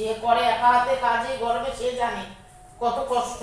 যে করে একা হাতে কাজে গরমে সে জানে কত কষ্ট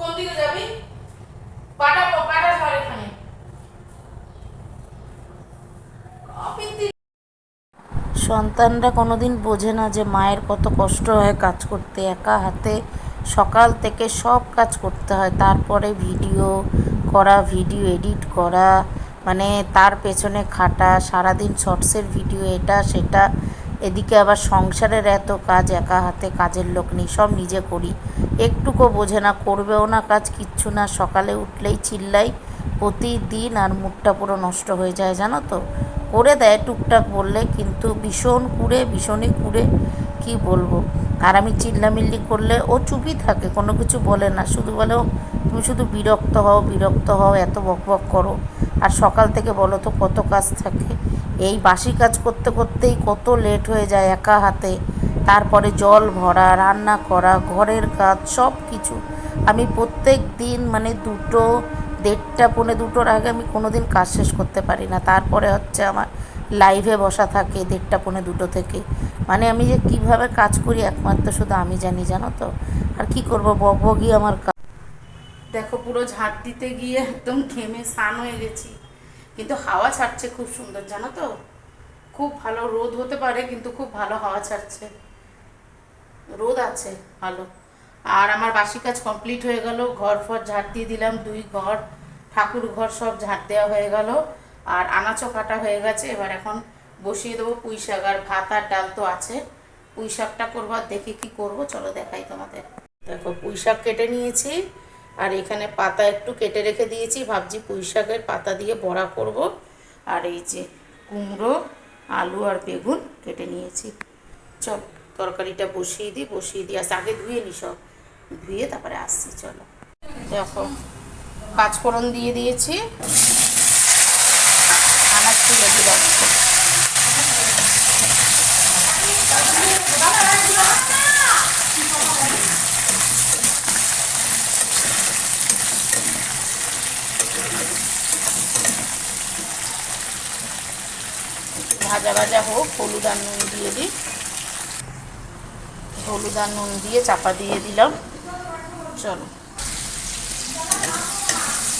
কোন দিকে যাবি পাটা পাটা ধর এখানে কাপির দিকে সন্তানরা কোনোদিন বোঝে না যে মায়ের কত কষ্ট হয় কাজ করতে, একা হাতে সকাল থেকে সব কাজ করতে হয়। তারপরে ভিডিও করা, ভিডিও এডিট করা মানে তার পেছনে খাটা, সারাদিন শর্টসের ভিডিও, এটা, সেটা, এদিকে আবার সংসারের এত কাজ, একা হাতে কাজের লোক নেই, সব নিজে করি। একটুকু বোঝে না, করবেও না কাজ, কিচ্ছু না। সকালে উঠলেই চিল্লাই, প্রতিদিন আর মুখটা পুরো নষ্ট হয়ে যায়, জানো তো? করে দেয় টুকটাক বললে কিন্তু ভীষণ কুড়ে ভীষণই কুড়ে কি বলব? আর আমি চিল্লামিল্লি করলে ও চুপই থাকে কোনো কিছু বলে না। শুধু বলে "ও, তুমি শুধু বিরক্ত হও বিরক্ত হও এত বক বক করো। আর সকাল থেকে বলো তো কত কাজ থাকে। এই বাসি কাজ করতে করতেই কত লেট হয়ে যায় একা হাতে। তারপরে জল ভরা রান্না করা ঘরের কাজ সব কিছু আমি প্রত্যেক দিন মানে দুটো দেড়টা পৌনে দুটোর আগে আমি কোনো দিন কাজ শেষ করতে পারি না। তারপরে হচ্ছে আমার লাইভে বসা থাকে দেড়টা পৌনে দুটো থেকে। মানে আমি যে কীভাবে কাজ করি একমাত্র শুধু আমি জানি, জানো তো? আর কি করব? বকবকি আমার কাজ দেখো, পুরো ঝাড় দিতে গিয়ে একদম ঘেমে স্নান হয়ে গেছি। কিন্তু হাওয়া ছাড়ছে খুব সুন্দর, জানো তো? খুব ভালো রোদ হতে পারে, কিন্তু খুব ভালো হাওয়া ছাড়ছে। রোদ আছে, ভালো। আর আমার বাসি কাজ কমপ্লিট হয়ে গেল, ঘর ফর ঝাঁট দিয়ে দিলাম, দুই ঘর, ঠাকুর ঘর সব ঝাঁট দেওয়া হয়ে গেল, আর আনাচও কাটা হয়ে গেছে, এবার এখন বসিয়ে দেবো পুঁই শাক, আর ভাত আর ডাল তো আছে, পুঁই শাকটা করব আর দেখি কি করব, চলো দেখাই তোমাদের। দেখো, পুঁই শাক কেটে নিয়েছি, আর এখানে পাতা একটু কেটে রেখে দিয়েছি, ভাবছি পুঁই শাকের পাতা দিয়ে বড়া করব, আর এই যে কুমড়ো, আলু আর বেগুন কেটে নিয়েছি। চল, তরকারিটা বসিয়ে দিই বসিয়ে দিই আসতে আগে ধুয়ে নি সব। ধুয়ে তারপরে আসছি, চলো। দেখো, পাঁচফোড়ন দিয়ে দিয়েছি। আনাজ তুলে দিলাম। ভাজা ভাজা হোক, হলুদ আর নুন দিয়ে দিই। হলুদ আর নুন দিয়ে চাপা দিয়ে দিলাম। চলো।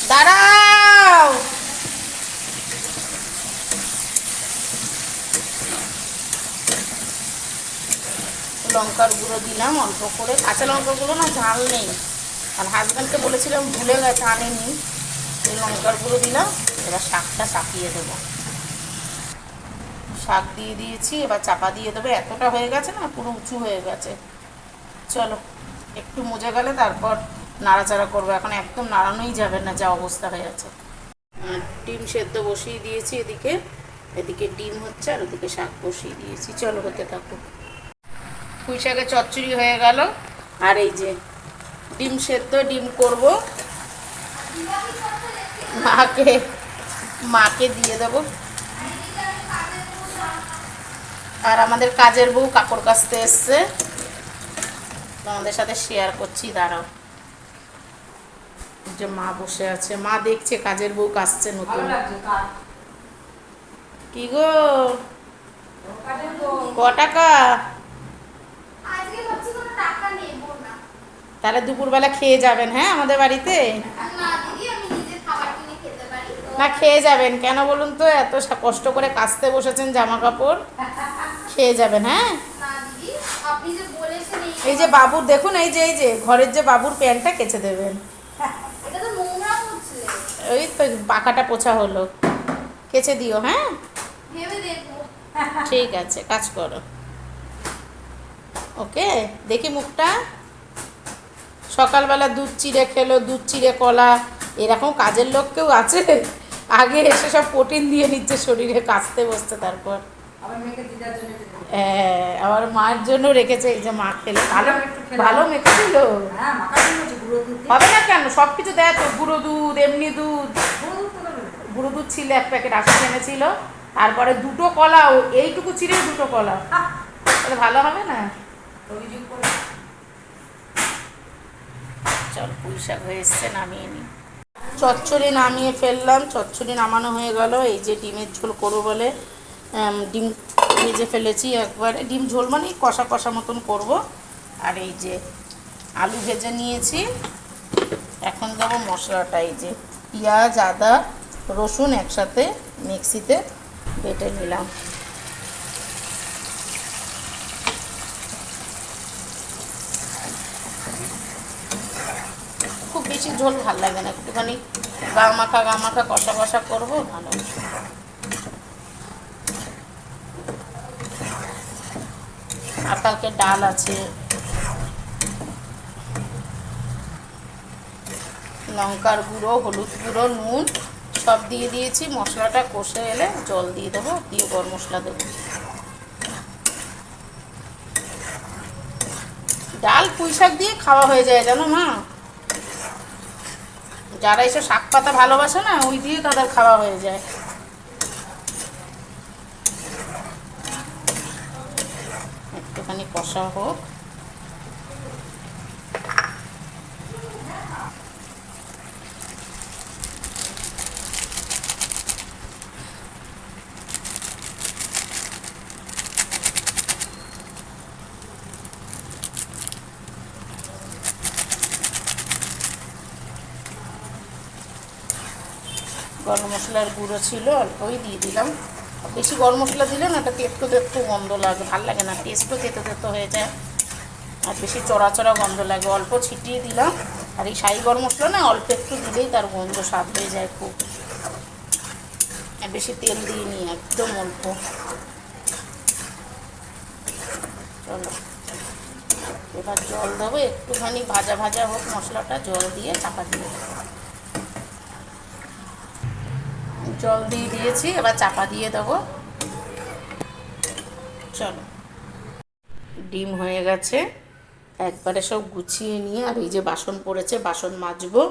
দাঁড়াও! লঙ্কার গুঁড়ো দিলাম, অল্প করে। কাঁচা লঙ্কাগুলো না ঝাল নেই। আর হাজব্যান্ডকে বলেছিলাম ভুলে গেছে, আনেনি। এই লঙ্কার গুঁড়ো দিলাম, এবার শাকটা চাপিয়ে দেবো। শাক দিয়ে দিয়েছি, এবার চাপা দিয়ে দেবো। এতটা হয়ে গেছে না, পুরো উঁচু হয়ে গেছে। চলো। একটু মুজে গেলে তারপর নাড়াচাড়া করব। এখন একদম নাড়ানোই যাবে না যা অবস্থা হয়ে আছে ডিম সেদ্ধ বসিয়ে দিয়েছি এদিকে। এদিকে ডিম হচ্ছে আর ওদিকে শাক বসিয়ে দিয়েছি। চলো হতে থাকুক পুঁই শাকের চচ্চড়ি হয়ে গেল। আর এই যে ডিম সেদ্ধ ডিম করব। মাকে মাকে দিয়ে দেবো। আর আমাদের কাজের বউ কাপড় কাচতে এসছে। তোমাদের সাথে শেয়ার করছি দাঁড়াও। যে মা বসে আছে। মা দেখছে কাজের বউ কাচছে নতুন। কি। গো? ক টাকা? তাহলে দুপুরবেলা খেয়ে যাবেন হ্যাঁ আমাদের বাড়িতে? না দিদি আমি নিজে খাবার কিনে খেতে পারি। তো না খেয়ে যাবেন। কেন বলুন তো এত সা- কষ্ট করে কাচতে বসেছেন জামা কাপড় খেয়ে যাবেন হ্যাঁ না দিদি আপনি যে বলেছেন এই যে বাবুর দেখুন এই যে এই যে ঘরের যে বাবুর প্যান্টটা কেচে দেবেন। ওই তো পাখাটা পোছা হলো। কেচে দিও হ্যাঁ? ঠিক আছে কাজ করো। ওকে দেখি মুখটা। সকালবেলা দুধ চিড়ে খেলো দুধ চিড়ে কলা। এরকম কাজের লোক কেউ আছে? আগে এসে সব প্রোটিন দিয়ে নিচ্ছে শরীরে কাচতে বসতে তারপর। আমার মেয়েকে দিদার জন্য হ্যাঁ, আবার মার জন্য রেখেছে এই যে মা খেলে। ভালো ভালো দুধ দিয়ে। হবে না কেন? সব কিছু দেয় তো গুঁড়ো দুধ এমনি দুধ। গুঁড়ো দুধ ছিল এক প্যাকেট আশি এনেছিল তারপরে দুটো কলা ও এইটুকু চিড়ে দুটো কলা। তাহলে ভালো হবে না? চল পুঁই শাক হয়ে এসছে নামিয়ে নিই চচ্চড়ি নামিয়ে ফেললাম। চচ্চড়ি নামানো হয়ে গেল। এই যে ডিমের ঝোল করব বলে ডিম ভেজে ফেলেছি একবারে। ডিম ঝোল মানে কষা কষা মতন করব। আর এই যে আলু ভেজে নিয়েছি। এখন দেবো মশলাটা, এই যে পেঁয়াজ, আদা, রসুন একসাথে মিক্সিতে বেটে নিলাম। খুব বেশি ঝোল ভালো লাগে না। একটুখানি গা মাখা গা মাখা কষা কষা করব, ভালো কালকে ডাল আছে। লঙ্কার গুঁড়ো, হলুদ গুঁড়ো, নুন সব দিয়ে দিয়েছি। মশলাটা কষে এলে জল দিয়ে দেবো, দিয়ে গরম মশলা দেবো। ডাল পুঁই শাক দিয়ে খাওয়া হয়ে যায়, জানো মা? যারা এসে শাক পাতা ভালোবাসে না, ওই দিয়ে তাদের খাওয়া হয়ে যায় একটুখানি কষা হোক। গরম মশলার গুঁড়ো ছিল অল্পই দিয়ে দিলাম। বেশি গরম মশলা দিলে না, এটা তেতো তেতো গন্ধ লাগে, ভালো লাগে না টেস্টও তেতো তেতো হয়ে যায়। আর বেশি চড়া চড়া গন্ধ লাগে, অল্প ছিটিয়ে দিলাম। আর এই শাহি গরম মশলা না, অল্প একটু দিলেই তার গন্ধ স্বাদ হয়ে যায় খুব। আর বেশি তেল দিয়ে নিই একদম অল্প। চলো। এবার জল দেবো, একটুখানি ভাজা ভাজা হোক মশলাটা, জল দিয়ে চাপা দিয়ে দেবো। জল দিয়ে দিয়েছি, এবার চাপা দিয়ে দেবো। চলো। ডিম হয়ে গেছে। একবারে সব গুছিয়ে নিয়ে, আর এই যে বাসন পড়েছে, বাসন মাজবো,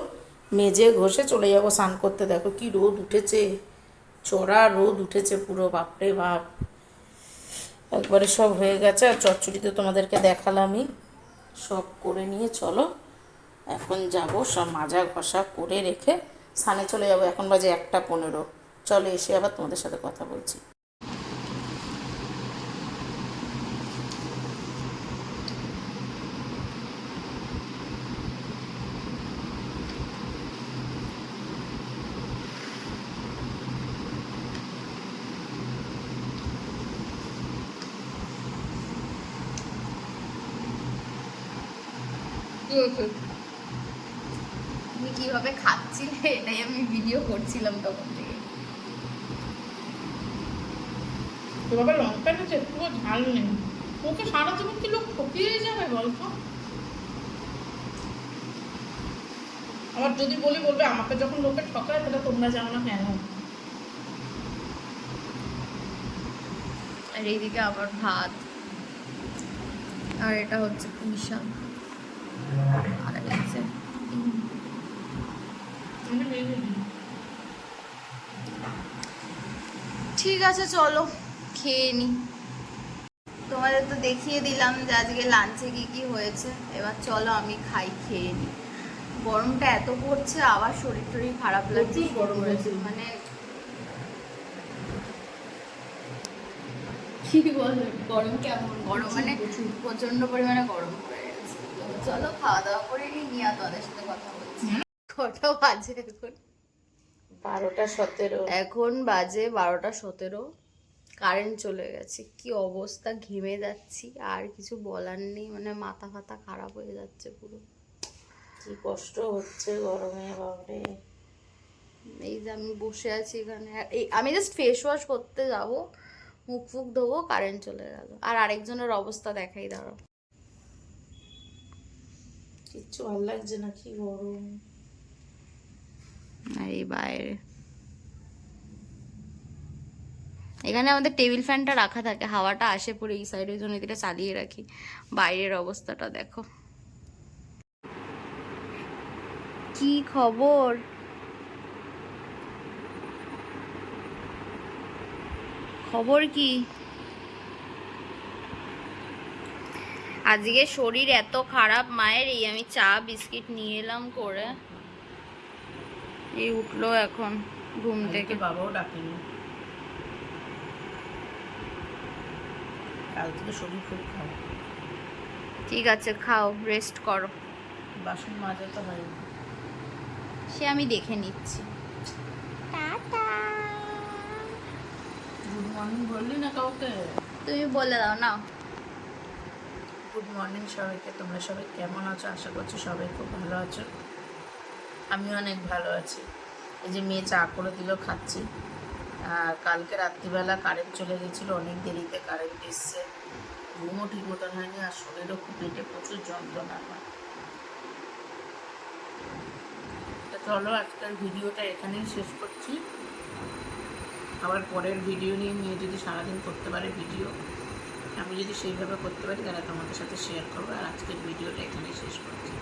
মেজে ঘষে চলে যাব স্নান করতে। দেখো কি রোদ উঠেছে, চড়া রোদ উঠেছে পুরো, বাপরে বাপ। একবারে সব হয়ে গেছে, আর চচ্চড়ি তো তোমাদেরকে দেখালামই। সব করে নিয়ে চলো। এখন যাব সব মাজা ঘষা করে রেখে স্নানে চলে যাব। এখন বাজে একটা পনেরো। চলো এসে আবার তোমাদের সাথে কথা বলছি। তুমি কীভাবে খাচ্ছিলে? এটাই আমি ভিডিও করছিলাম তখন থেকে। এভাবে লঙ্কা না একটুও ঝাল নেই। ওকে সারা জীবন কি লোক ঠকিয়ে যাবে বলতো? আবার যদি বলি বলবে আমাকে যখন লোকে ঠকায় তাহলে তোমরা জানো না কেন? আর এইদিকে আবার ভাত। আর এটা হচ্ছে পুঁইশা আর হচ্ছে ঠিক আছে চলো। খেয়ে নি। তোমাদের তো দেখিয়ে দিলাম যে আজকে লাঞ্চে কি কি হয়েছে। এবার চলো আমি খাই খেয়ে নি। গরমটা এত পড়ছে আবার শরীর টরীর খারাপ লাগছে। গরম হয়েছে। মানে কি বল গরম কেমন? গরম মানে প্রচণ্ড পরিমাণে গরম পড়ে গেছে। চলো খাওয়া দাওয়া করে নিই নিয়ে তোমাদের সাথে কথা বলছি। কটা বাজে এখন? বারোটা সতেরো। এখন বাজে বারোটা সতেরো। কারেন্ট চলে গেছে। কি অবস্থা? ঘেমে যাচ্ছি। আর কিছু বলার নেই। মানে মাথা ফাতা খারাপ হয়ে যাচ্ছে পুরো। কি কষ্ট হচ্ছে গরমে বাবরে এই যে আমি বসে আছি এখানে। এই আমি জাস্ট ফেস ওয়াশ করতে যাব। মুখ ফুক ধোবো কারেন্ট চলে গেল। আর আরেকজনের অবস্থা দেখাই দাঁড়ো কিচ্ছু ভালো লাগছে না কি গরম। আর এই বাইরে এখানে আমাদের টেবিল ফ্যানটা রাখা থাকে হাওয়াটা আসে পড়ে এই সাইডের জন্য এটা চালিয়ে রাখি। বাইরের অবস্থাটা দেখো। কি খবর? খবর কি? আজকে শরীর এত খারাপ মায়ের এই আমি চা বিস্কিট নিয়ে এলাম করে। এই উঠল এখন ঘুম থেকে। বাবাও ডাকেনি। কাল থেকে শরীর খুব খারাপ। ঠিক আছে খাও রেস্ট করো। বাসন মাজা তো হয়নি। সে আমি দেখে নিচ্ছি। গুড মর্নিং বললি না কাউকে? তুমি বলে দাও না। গুড মর্নিং সবাইকে তোমরা সবাই কেমন আছো? আশা করছি সবাই খুব ভালো আছো। আমি অনেক ভালো আছি। এই যে মেয়ে চা করে দিল খাচ্ছি। কালকে রাত্রিবেলা কারেন্ট চলে গেছিল, অনেক দেরিতে কারেন্ট এসছে। ঘুমও ঠিক মতন হয়নি আর শরীরও খুব পেটে প্রচুর যন্ত্রণা হয়। চলো, আজকের ভিডিওটা এখানেই শেষ করছি। আবার পরের ভিডিও নিয়ে নিয়ে যদি সারাদিন করতে পারে ভিডিও আমি যদি সেইভাবে করতে পারি, তাহলে তোমাদের সাথে শেয়ার করব। আর আজকের ভিডিওটা এখানেই শেষ করছি।